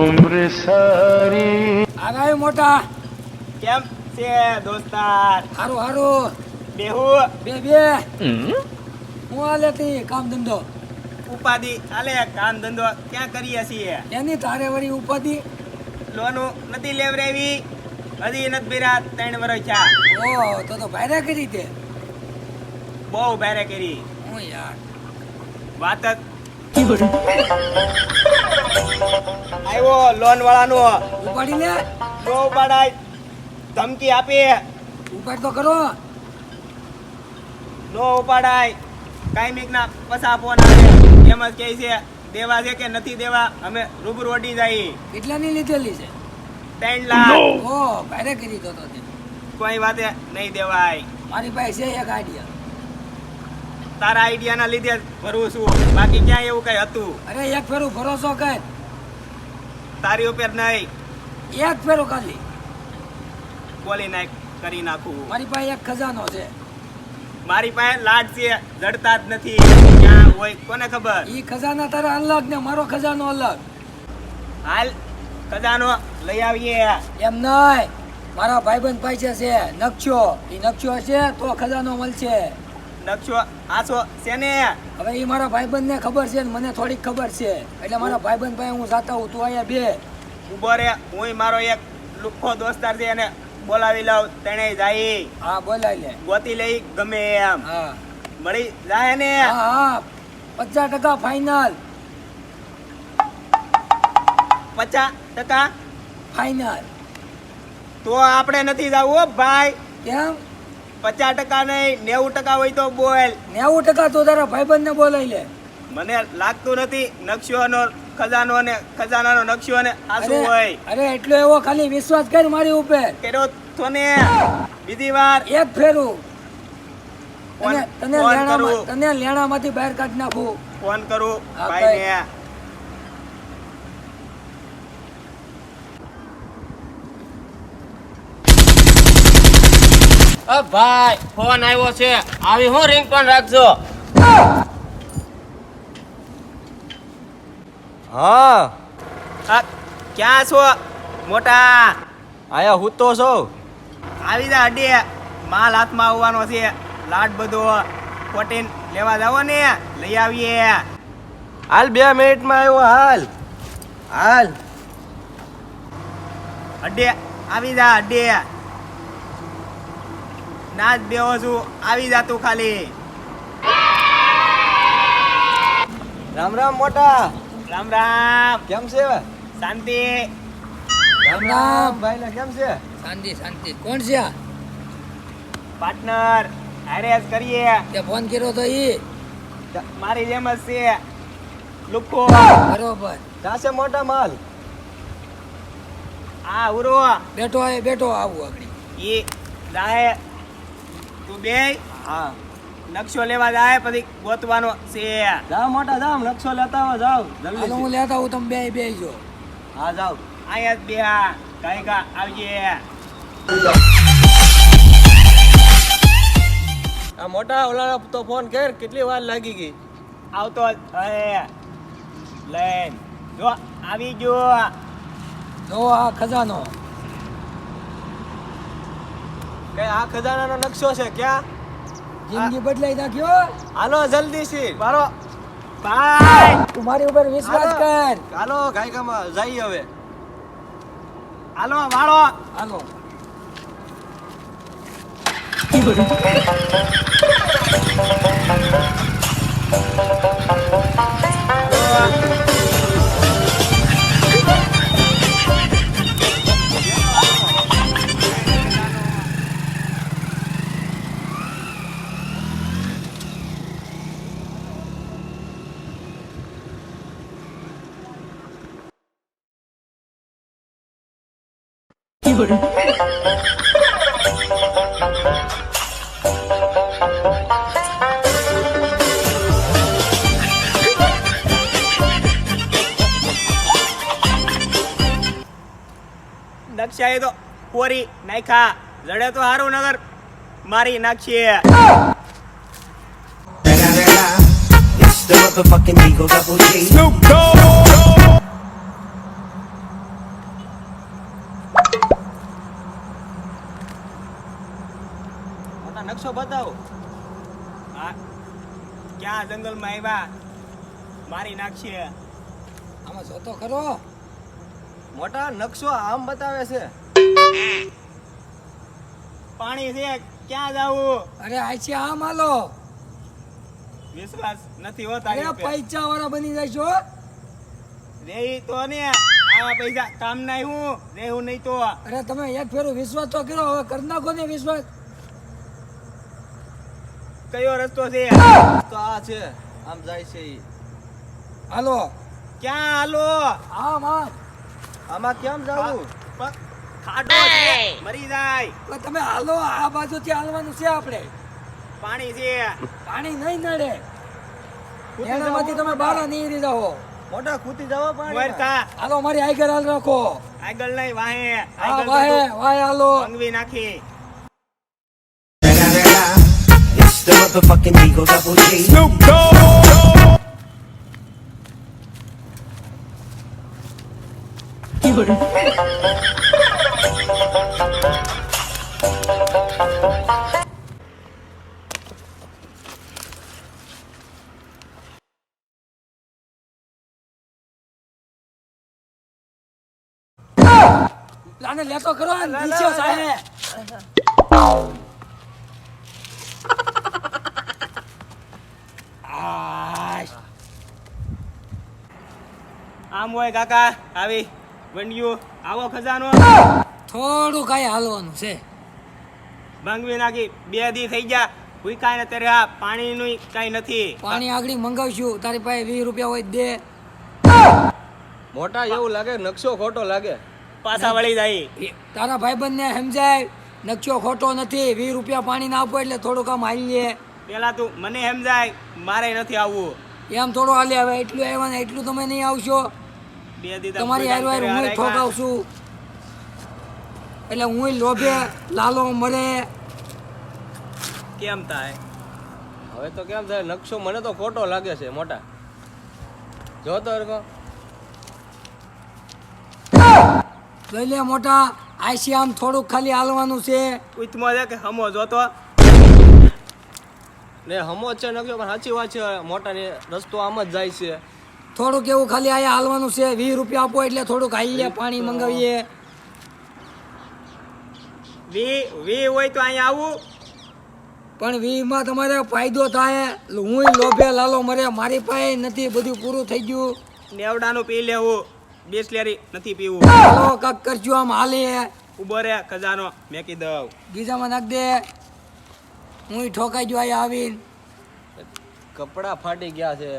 ઉમ્ર સારી આગાય મોટા. કેમ છે દોસ્તાર? હારું હારું. બેહુ. બે બે. હું આલે તી કામ ધંધો? ઉપાધિ. આલે કામ ધંધો. ક્યાં કરી હશી એની તારે વળી ઉપાધિ? લોનું નથી લેવરેવી. હજી નથી ભીરા ત્રણ વર્ષ ચા ઓ તો તો ભારે કરી તે. બહુ ભારે કરી. હું યાર. વાત જ આવ્યો લોન વાળાનો ઉપાડી લે નો ઉપાડાય ધમકી આપી. ઉપાડ તો કરો. નો ઉપાડાય કાયમિક ના પસા ફોન આવે. એમ જ કહે છે દેવા છે કે નથી દેવા? અમે રૂબરૂ અડી જાય. કેટલાની લીધેલી છે? ત્રણ લાખ. ઓ ભારે કરી તો તો. કોઈ વાતે નહીં દેવાય. મારી પાસે છે એક આઈડિયા તારા આઈડિયા ના લીધે ભરવું છું. બાકી ક્યાં એવું કઈ હતું? અરે એક ફેરું ભરોસો કર. તારી ઉપર નહીં. એક ફેરું ખાલી બોલી નાખ કરી નાખું મારી પાસે એક ખજાનો છે. મારી પાસે લાડ છે જડતા જ નથી. ક્યાં હોય કોને ખબર? ઈ ખજાના તારા અલગ ને મારો ખજાનો અલગ. હાલ ખજાનો લઈ આવીએ. એમ નહીં. મારા ભાઈબંધ પાસે છે નકશો. એ નકશો હશે તો ખજાનો મળશે. નકશો આસો છે ને હવે એ મારા ભાઈબંધ ને ખબર છે ને મને થોડીક ખબર છે. એટલે મારા ભાઈબંધ ભાઈ હું જાતા હું તું અહીંયા બે. ઊભો રે. હું મારો એક લુખ્ખો દોસ્તાર છે એને બોલાવી લઉં તેને જાય. હા બોલાવી લે. ગોતી લઈ ગમે એમ. હા. મળી જાય ને? હા હા. પચાસ ટકા ફાઇનલ પચાસ ટકા? ફાઈનલ તો આપણે નથી જવું ભાઈ. કેમ? પચાસ ટકા નહીં નેવું ટકા હોય તો બોલ. નેવું ટકા તો તારા ભાઈબંધ ને બોલાય લે. મને લાગતું નથી નકશોનો ખજાનો અને ખજાનાનો નકશો અને આ શું હોય. અરે એટલો એવો ખાલી વિશ્વાસ કર મારી ઉપર. કેરો તને બીજી વાર. એક ફેરું. તને લેણા લેણામાં તને લેણામાંથી બહાર કાઢી નાખું. ફોન કરું હા, અ ભાઈ ફોન આવ્યો છે. આવી હું રિંગટોન રાખજો. હા. આ ક્યાં છો? મોટા. આયા હું તો છો. આવી જા અડે. માલ હાથમાં આવવાનો છે. લાડ બધો ફોટીન લેવા જાવો ને. લઈ આવીએ. હાલ બે મિનિટમાં આવ્યો હાલ. હાલ. અડે આવી જા અડે. ના જ બેહો છું. આવી જાતું ખાલી. રામ રામ મોટા. રામ રામ. કેમ છે? શાંતિ. રામ રામ. ભાઈ ને કેમ છે? શાંતિ શાંતિ. કોણ છે પાર્ટનર. હારેસ કરીએ. તે ફોન કર્યો તો ઈ. મારી જેમ જ છે. લુકો બરોબર. કાસે મોટા માલ? આ ઉરો. બેઠો આય બેઠો આવું આગળ. ઈ જાય તું બે. હા. નકશો લેવા જાય પછી ગોતવાનો છે. જાવ મોટા જાવ નકશો લેતા આવો જાવ જલ્દી હું લેતા હું તમે બે બે જો. હા જાવ અહીંયા જ બેહા કઈ કા આવજે. આ મોટા ઓલા તો ફોન કર કેટલી વાર લાગી ગઈ? આવતો હે લઈને. જો આવી ગયો. જો આ ખજાનો. કઈ આ ખજાનાનો નકશો છે ક્યાં? જિંદગી બદલાઈ નાખ્યો હાલો જલ્દી સી મારો ભાઈ તમારી ઉપર વિશ્વાસ કર. હાલો ગાયકામાં જઈ હવે. હાલો વાળો. હાલો. નકશાએ તો કોરી નાખા જડે તો હારું નગર મારી નાખીએ Snoop the આ નકશો બતાવો. હા ક્યાં જંગલમાં આવ્યા મારી નાખશે. આમાં જોતો ખરો. મોટા નકશો આમ બતાવે છે. પાણી છે ક્યાં જાવું? અરે આ છે આમ હાલો. વિશ્વાસ નથી હોતા અરે પૈસા વાળા બની જાય છો રે તો ને આવા પૈસા કામ ના હું રેહું નહીં તો. અરે તમે એક ફેરો વિશ્વાસ તો કરો હવે કરી નાખો ને વિશ્વાસ. કયો રસ્તો છે? તો આ છે. આમ જાય છે ઈ. હાલો. ક્યાં હાલો? આમ આમ આમાં કેમ જાવું? ખાડો છે. મરી જાય. તમે હાલો આ બાજુથી હાલવાનું છે આપણે. પાણી છે. પાણી નહીં નડે. એનામાંથી તમે બહાર નીકળી જાઓ. મોટા ખૂતી જવા પાણી વરતા હાલો મારી આગળ હાલ રાખો. આગળ નહીં વાહે. હા આગળ વાહે વાહે હાલો. અંગવી નાખી. Motherfucking Eagle Double G. આને લેતો કરો આ નીચે જાય આમ હોય કાકા આવી. વંડિયું આવો ખજાનો. થોડું કાંઈ હાલવાનું છે. ભાંગવી નાખી. બે દી થઈ ગયા. ભૂખાય ને ત્યારે આ પાણીનું કાંઈ નથી. પાણી આગળ મંગાવશું. તારી પાસે વીસ રૂપિયા હોય દે. મોટા એવું લાગે નકશો ખોટો લાગે. પાછા વળી જાય. તારા ભાઈબંધને સમજાય નકશો ખોટો નથી. વીસ રૂપિયા પાણી ના આપો એટલે થોડુંક આમ હાલીએ. લે પેલા તું મને સમજાય મારે નથી આવવું. એમ થોડો હાલે હવે એટલું આવ્યા ને એટલું તમે નહીં આવશો. બે દી તમારી હાર વાર હું ઠોકાવશું. એટલે હું લોભે લાલો મળે. કેમ થાય? હવે તો કેમ થાય? નકશો મને તો ખોટો લાગે છે મોટા. જો તો. જોઈ લે મોટા આઈસી આમ થોડુંક ખાલી હાલવાનું છે. ઉથમો છે કે હમો જોતો? ને હમો છે નકશો પણ સાચી વાત છે મોટા ને રસ્તો આમ જ જાય છે. થોડુંક એવું ખાલી આયા હાલવાનું છે વીસ રૂપિયા આપો એટલે થોડુંક હાલી લે પાણી મંગાવીએ. વી વી હોય તો અહીંયા આવું. પણ વીમાં તમારે ફાયદો થાય હું લોભે લાલો મરે મારી પાસે નથી બધું પૂરું થઈ ગયું. નેવડાનું પી લેવું બેસલેરી નથી પીવું. કાક કરજો આમ હાલે ઊભો રે ખજાનો મેકી દઉં ગીજામાં નાખ દે. હું ઠોકાઈ જો અહીંયા આવીને. કપડા ફાટી ગયા છે.